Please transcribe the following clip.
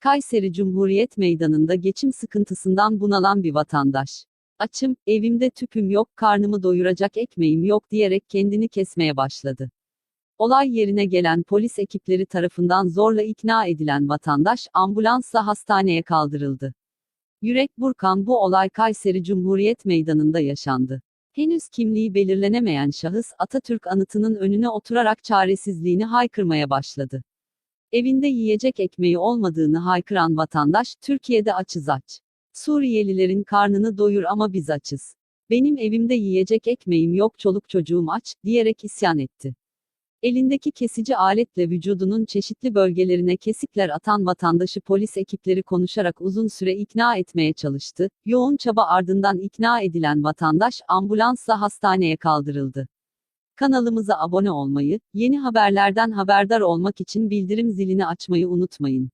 Kayseri Cumhuriyet Meydanı'nda geçim sıkıntısından bunalan bir vatandaş. Açım, evimde tüpüm yok, karnımı doyuracak ekmeğim yok diyerek kendini kesmeye başladı. Olay yerine gelen polis ekipleri tarafından zorla ikna edilen vatandaş ambulansla hastaneye kaldırıldı. Yürek burkan bu olay Kayseri Cumhuriyet Meydanı'nda yaşandı. Henüz kimliği belirlenemeyen şahıs Atatürk anıtının önüne oturarak çaresizliğini haykırmaya başladı. Evinde yiyecek ekmeği olmadığını haykıran vatandaş, Türkiye'de açız aç. Suriyelilerin karnını doyur ama biz açız. Benim evimde yiyecek ekmeğim yok çoluk çocuğum aç, diyerek isyan etti. Elindeki kesici aletle vücudunun çeşitli bölgelerine kesikler atan vatandaşı polis ekipleri konuşarak uzun süre ikna etmeye çalıştı. Yoğun çaba ardından ikna edilen vatandaş ambulansla hastaneye kaldırıldı. Kanalımıza abone olmayı, yeni haberlerden haberdar olmak için bildirim zilini açmayı unutmayın.